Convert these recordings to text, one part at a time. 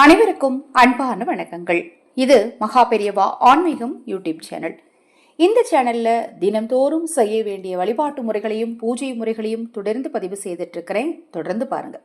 அனைவருக்கும் அன்பான வணக்கங்கள். இது மகா பெரியவா ஆன்மீகம் யூடியூப் சேனல். இந்த சேனல்ல தினம்தோறும் செய்ய வேண்டிய வழிபாட்டு முறைகளையும் பூஜை முறைகளையும் தொடர்ந்து பதிவு செய்துட்டு இருக்கிறேன் தொடர்ந்து பாருங்க.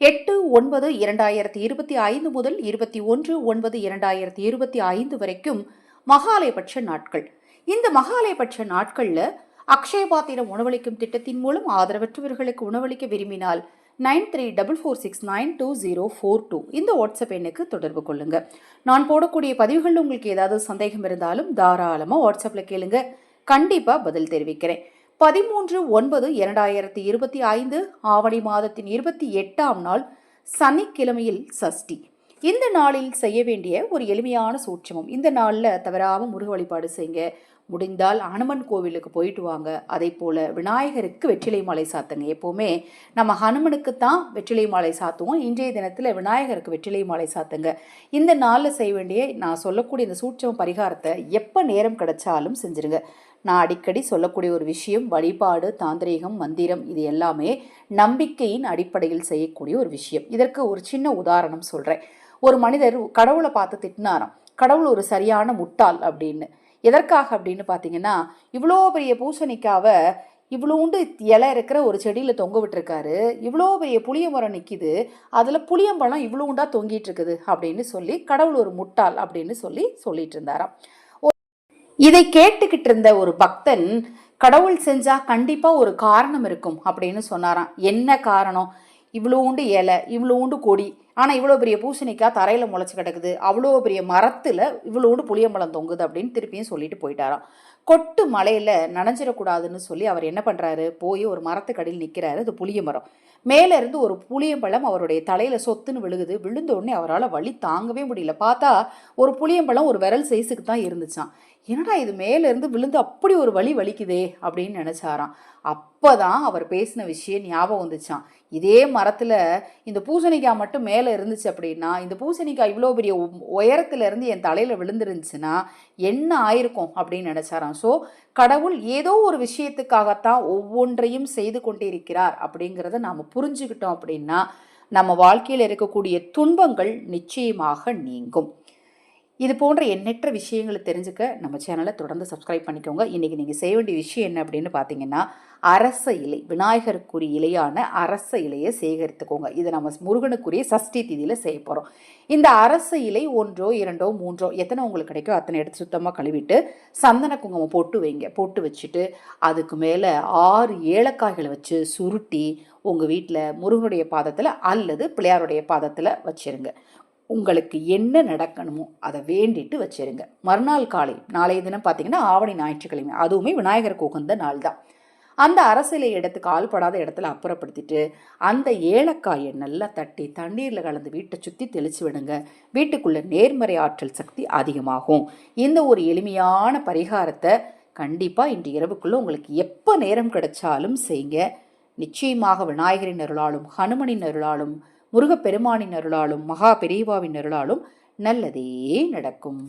எட்டு ஒன்பது இரண்டாயிரத்தி இருபத்தி ஐந்து முதல் இருபத்தி ஒன்று ஒன்பது இரண்டாயிரத்தி இருபத்தி ஐந்து வரைக்கும் மகாலயபட்ச நாட்கள். இந்த மகாலயபட்ச நாட்கள்ல அக்ஷயபாத்திரம் உணவளிக்கும் திட்டத்தின் மூலம் ஆதரவற்றவர்களுக்கு உணவளிக்க விரும்பினால் nine three double four six nine two zero four two. இந்த வாட்ஸ்அப் எண்ணுக்கு தொடர்பு கொள்ளுங்கள் நான் போடக்கூடிய பதிவுகளில் உங்களுக்கு ஏதாவது சந்தேகம் இருந்தாலும் தாராளமாக வாட்ஸ்அப்பில் கேளுங்க. கண்டிப்பாக பதில் தெரிவிக்கிறேன். பதிமூன்று ஒன்பது இரண்டாயிரத்தி இருபத்தி ஐந்து ஆவணி மாதத்தின் இருபத்தி எட்டாம் நாள் சனிக்கிழமையில் சஷ்டி. இந்த நாளில் செய்ய வேண்டிய ஒரு எளிமையான சூட்சமம். இந்த நாளில் தவறாமல் முருக வழிபாடு செய்யுங்க. முடிந்தால் ஹனுமன் கோவிலுக்கு போயிட்டு வாங்க. அதே போல் விநாயகருக்கு வெற்றிலை மாலை சாத்துங்க. எப்போவுமே நம்ம ஹனுமனுக்கு தான் வெற்றிலை மாலை சாத்துவோம். இன்றைய தினத்தில் விநாயகருக்கு வெற்றிலை மாலை சாத்துங்க. இந்த நாளில் செய்ய வேண்டிய நான் சொல்லக்கூடிய இந்த சூட்சம பரிகாரத்தை எப்போ நேரம் கிடைச்சாலும் செஞ்சுருங்க. நான் அடிக்கடி சொல்லக்கூடிய ஒரு விஷயம் வழிபாடு தாந்திரீகம் மந்திரம் இது எல்லாமே நம்பிக்கையின் அடிப்படையில் செய்யக்கூடிய ஒரு விஷயம். இதற்கு ஒரு சின்ன உதாரணம் சொல்கிறேன் ஒரு மனிதர் கடவுளை பார்த்து திட்டினாராம். கடவுள் ஒரு சரியான முட்டாள் அப்படின்னு. எதற்காக அப்படின்னு பார்த்தீங்கன்னா இவ்வளோ பெரிய பூசணிக்காவை இவ்வளோண்டு இலை இருக்கிற ஒரு செடியில் தொங்க விட்டுருக்காரு. இவ்வளோ பெரிய புளிய மரம் நிற்கிது அதில் புளியம்பழம் இவ்வளோண்டா தொங்கிட்டு இருக்குது அப்படின்னு சொல்லி கடவுள் ஒரு முட்டாள் அப்படின்னு சொல்லி சொல்லிட்டு இருந்தாராம். இதை கேட்டுக்கிட்டு இருந்த ஒரு பக்தன் கடவுள் செஞ்சா கண்டிப்பா ஒரு காரணம் இருக்கும் அப்படின்னு சொன்னாராம். என்ன காரணம்? இவ்வளோண்டு இலை இவ்வளோண்டு கொடி. ஆனால் இவ்வளோ பெரிய பூசணிக்காய் தரையில் முளைச்சி கிடக்குது. அவ்வளோ பெரிய மரத்தில் இவ்வளோண்டு புளியம்பழம் தொங்குது அப்படின்னு திருப்பியும் சொல்லிட்டு போயிட்டாராம். கொட்டு மலையில் நனைஞ்சிடக்கூடாதுன்னு சொல்லி அவர் என்ன பண்ணுறாரு போய் ஒரு மரத்துக்கடியில் நிற்கிறாரு அது புளிய மரம். மேலே இருந்து ஒரு புளியம்பழம் அவருடைய தலையில் சொத்துன்னு விழுகுது. விழுந்த உடனே அவரால் வழி தாங்கவே முடியல. பார்த்தா ஒரு புளியம்பழம் ஒரு விரல் சைஸுக்கு தான் இருந்துச்சான் என்னடா இது மேலேருந்து விழுந்து அப்படி ஒரு வலி வலிக்குதே அப்படின்னு நினச்சாராம். அப்போ தான் அவர் பேசின விஷயம் ஞாபகம் வந்துச்சான் இதே மரத்தில் இந்த பூசணிக்காய் மட்டும் மேலே இருந்துச்சு அப்படின்னா இந்த பூசணிக்காய் இவ்வளோ பெரிய உயரத்துலேருந்து என் தலையில் விழுந்துருந்துச்சுன்னா என்ன ஆயிருக்கும் அப்படின்னு நினச்சாராம். ஸோ கடவுள் ஏதோ ஒரு விஷயத்துக்காகத்தான் ஒவ்வொன்றையும் செய்து கொண்டிருக்கிறார் அப்படிங்கிறத நாம் புரிஞ்சுக்கிட்டோம் அப்படின்னா நம்ம வாழ்க்கையில் இருக்கக்கூடிய துன்பங்கள் நிச்சயமாக நீங்கும். இது போன்ற எண்ணற்ற விஷயங்களை தெரிஞ்சுக்க நம்ம சேனலை தொடர்ந்து சப்ஸ்கிரைப் பண்ணிக்கோங்க. இன்றைக்கி நீங்கள் செய்ய வேண்டிய விஷயம் என்ன அப்படின்னு பார்த்தீங்கன்னா அரச இலை விநாயகருக்குரிய இலையான அரச இலையை சேகரித்துக்கோங்க. இதை நம்ம முருகனுக்குரிய சஷ்டி திதியில் செய்ய போகிறோம் இந்த அரச இலை ஒன்றோ இரண்டோ மூன்றோ எத்தனை உங்களுக்கு கிடைக்கோ அத்தனை எடுத்து சுத்தமாக கழுவிட்டு சந்தன குங்குமம் போட்டு வைங்க. போட்டு வச்சுட்டு அதுக்கு மேலே ஆறு ஏலக்காய்களை வச்சு சுருட்டி உங்கள் வீட்டில் முருகனுடைய பாதத்தில் அல்லது பிள்ளையாருடைய பாதத்தில் வச்சிருங்க. உங்களுக்கு என்ன நடக்கணுமோ அதை வேண்டிட்டு வச்சிருங்க. மறுநாள் காலை நாளைய தினம் பார்த்தீங்கன்னா ஆவணி ஞாயிற்றுக்கிழமை அதுவுமே விநாயகருக்கு உகந்த நாள் தான். அந்த அரசியலை இடத்துக்கு கால்படாத இடத்துல அப்புறப்படுத்திட்டு அந்த ஏலக்காயை நல்லா தட்டி தண்ணீரில் கலந்து வீட்டை சுற்றி தெளித்து விடுங்க. வீட்டுக்குள்ளே நேர்மறை ஆற்றல் சக்தி அதிகமாகும். இந்த ஒரு எளிமையான பரிகாரத்தை கண்டிப்பாக இன்று இரவுக்குள்ளே உங்களுக்கு எப்போ நேரம் கிடைச்சாலும் செய்யுங்க. நிச்சயமாக விநாயகரின் அருளாலும் ஹனுமனின் அருளாலும் முருகப்பெருமானின் அருளாலும் மகா பெரியவாவின் அருளாலும் நல்லதே நடக்கும்.